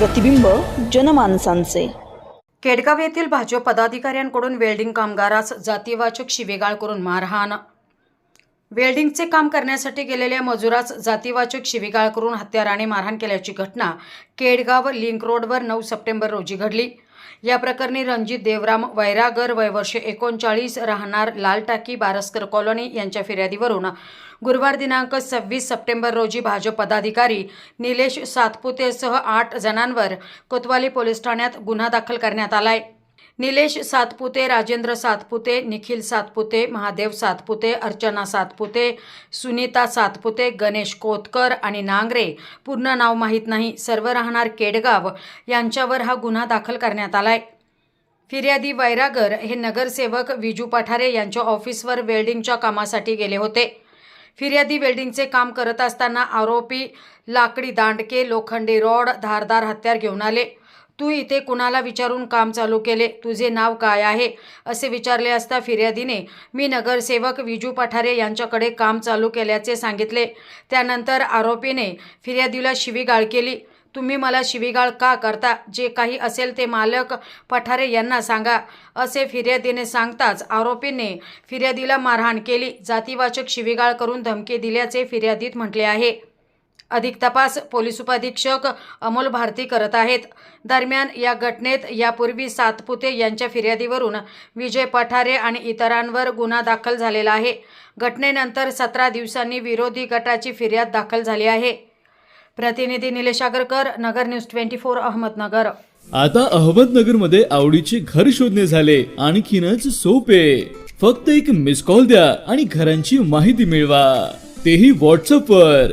प्रतिबिंब जनमानसांचे. केडगाव येथील भाजप पदाधिकाऱ्यांकडून वेल्डिंग कामगारास जातीवाचक शिवेगाळ करून मारहाण वेल्डिंगचे काम करण्यासाठी गेलेल्या मजुरास जातीवाचक शिवीगाळ करून हत्याराने मारहाण केल्याची घटना केडगाव लिंक रोडवर नऊ सप्टेंबर रोजी घडली. या प्रकरणी रणजित देवराम वैरागर वयवर्ष एकोणचाळीस राहणार लाल टाकी बारस्कर कॉलनी यांच्या फिर्यादीवरून गुरुवार दिनांक सव्वीस सप्टेंबर रोजी भाजप पदाधिकारी निलेश सातपुतेसह आठ जणांवर कोतवाली पोलीस ठाण्यात गुन्हा दाखल करण्यात आलाय. निलेश सातपुते राजेंद्र सातपुते निखिल सातपुते महादेव सातपुते अर्चना सातपुते सुनीता सातपुते गणेश कोतकर आणि नांगरे. पूर्ण नाव माहीत नाही. सर्व राहणार केडगाव. यांच्यावर हा गुन्हा दाखल करण्यात आलाय. फिर्यादी वैरागर हे नगरसेवक विजू पठारे यांच्या ऑफिसवर वेल्डिंगच्या कामासाठी गेले होते. फिर्यादी वेल्डिंगचे काम करत असताना आरोपी लाकडी दांडके लोखंडी रॉड धारदार हत्यार घेऊन आले. तू इथे कुणाला विचारून काम चालू केले? तुझे नाव काय आहे? असे विचारले असता फिर्यादीने मी नगरसेवक विजू पठारे यांच्याकडे काम चालू केल्याचे सांगितले. त्यानंतर आरोपीने फिर्यादीला शिवीगाळ केली. तुम्ही मला शिवीगाळ का करता? जे काही असेल ते मालक पठारे यांना सांगा. असे फिर्यादीने सांगताच आरोपीने फिर्यादीला मारहाण केली. जातीवाचक शिवीगाळ करून धमकी दिल्याचे फिर्यादीत म्हटले आहे. अधिक तपास पोलीस उपाधीक्षक अमोल भारती करत आहेत. दरम्यान या घटनेत यापूर्वी सातपुते यांच्या फिर्यादीवरून विजय पठारे आणि इतरांवर गुन्हा दाखल झालेला आहे. घटनेनंतर सतरा दिवसांनी विरोधी गटाची फिर्याद दाखल झाली आहे. प्रतिनिधी Nilesh Agarkar Nagar news twenty four Ahmednagar. आता अहमदनगरमध्ये आवडीचे घर शोधणे झाले. आणखीनच सोपे. फक्त एक मिस कॉल द्या आणि घरांची माहिती मिळवा. तेही व्हॉट्सअप वर.